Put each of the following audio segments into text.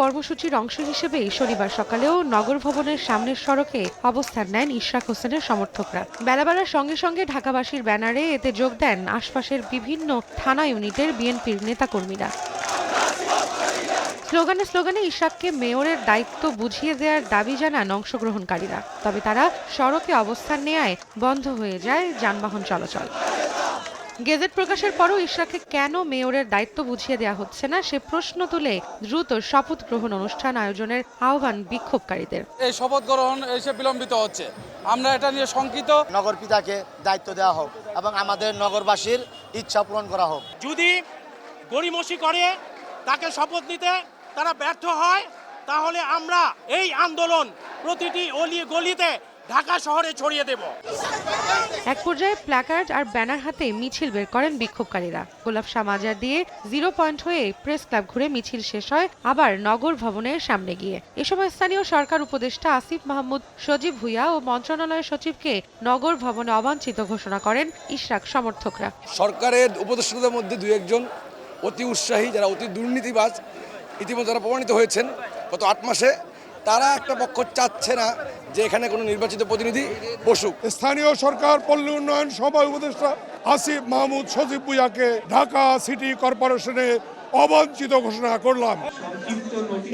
কর্মসূচির অংশ হিসেবেই শনিবার সকালেও নগর ভবনের সামনের সড়কে অবস্থান নেন ইশরাক হোসেনের সমর্থকরা। বেলা বাড়ার সঙ্গে সঙ্গে ঢাকাবাসীর ব্যানারে এতে যোগ দেন আশপাশের বিভিন্ন থানা ইউনিটের বিএনপির নেতাকর্মীরা। স্লোগানে স্লোগানে ইশাককে মেয়রের দায়িত্ব বুঝিয়ে দেওয়ার দাবি জানান অংশগ্রহণকারীরা। তবে তারা সড়কে অবস্থান নেয়ায় বন্ধ হয়ে যায় যানবাহন চলাচল। গেজেট প্রকাশের পরও ইশরাককে কেন মেয়রের দায়িত্ব বুঝিয়ে দেওয়া হচ্ছে না সে প্রশ্ন তুলে দ্রুত শপথ গ্রহণ অনুষ্ঠান আয়োজনের আহ্বান বিক্ষোভকারীদের। এই শপথ গ্রহণ এসে বিলম্বিত হচ্ছে। আমরা এটা নিয়ে শঙ্কিত। নগর পিতাকে দায়িত্ব দেওয়া হোক এবং আমাদের নগরবাসীর ইচ্ছা পূরণ করা হোক। যদি গড়িমসি করে তাকে শপথ নিতে তারা ব্যর্থ হয় তাহলে আমরা এই আন্দোলন প্রতিটি অলি গলিতে ঢাকা শহরে ছড়িয়ে দেব। এক পর্যায়ে প্ল্যাকার্ড আর ব্যানার হাতে মিছিল বের করেন বিক্ষোভকারীরা। গোলাপ শাহ মাজার দিয়ে জিরো পয়েন্ট হয়ে প্রেস ক্লাব ঘুরে মিছিল শেষ হয় আবার নগর ভবনের সামনে গিয়ে। এ সময় স্থানীয় সরকার উপদেষ্টা আসিফ মাহমুদ সজীব ভুইয়া ও মন্ত্রণালয়ের সচিবকে নগর ভবনে অবাঞ্ছিত ঘোষণা করেন ইশরাক সমর্থকরা। সরকারের উপদেষ্টাদের মধ্যে দুই একজন অতি উৎসাহী যারা অতি দুর্নীতিবাজ ইতিমধ্যে যারা প্রমাণিত হয়েছেন গত আট মাসে তারা একটা পক্ষ চাচ্ছে না যে এখানে কোনো নির্বাচিত প্রতিনিধি বসুক। স্থানীয় সরকার পল্লী উন্নয়ন সভায় উপদেষ্টা আসিফ মাহমুদ সজীব ভুইয়াকে ঢাকা সিটি কর্পোরেশনে অবাঞ্ছিত ঘোষণা করলাম।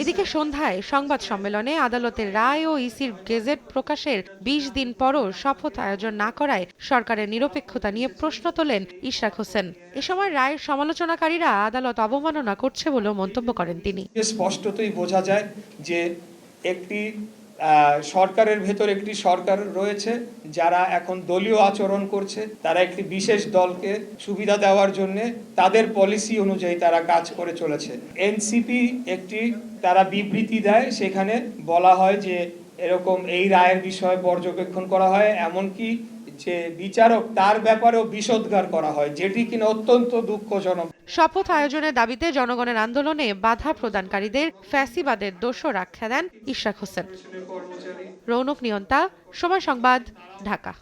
এদিকে সন্ধ্যায় সংবাদ সম্মেলনে আদালতের রায় ও ইসির গেজেট প্রকাশের বিশ দিন পরও শপথ আয়োজন না করায় সরকারের নিরপেক্ষতা নিয়ে প্রশ্ন তোলেন ইশরাক হোসেন। এ সময় রায়ের সমালোচনাকারীরা আদালত অবমাননা করছে বলেও মন্তব্য করেন তিনি। স্পষ্টতই বোঝা যায় যে একটি সরকারের ভেতর একটি সরকার রয়েছে যারা এখন দলীয় আচরণ করছে। তারা একটি বিশেষ দলকে সুবিধা দেওয়ার জন্য তাদের পলিসি অনুযায়ী তারা কাজ করে চলেছে। এনসিপি একটি তারা বিবৃতি দেয়, সেখানে বলা হয় যে এরকম এই রায়ের বিষয়ে পর্যবেক্ষণ করা হয়। এমনকি যে বিচারক, তার ব্যাপারেও বিষোদ্গার করা হয়, যেটি কিনা অত্যন্ত দুঃখজনক। শপথ আয়োজনের দাবিতে জনগণের আন্দোলনে বাধা প্রদানকারীদের ফ্যাসিবাদের দোষর আখ্যা দেন ইশরাক হোসেন। রৌনক নিয়ন্তা, সময় সংবাদ, ঢাকা।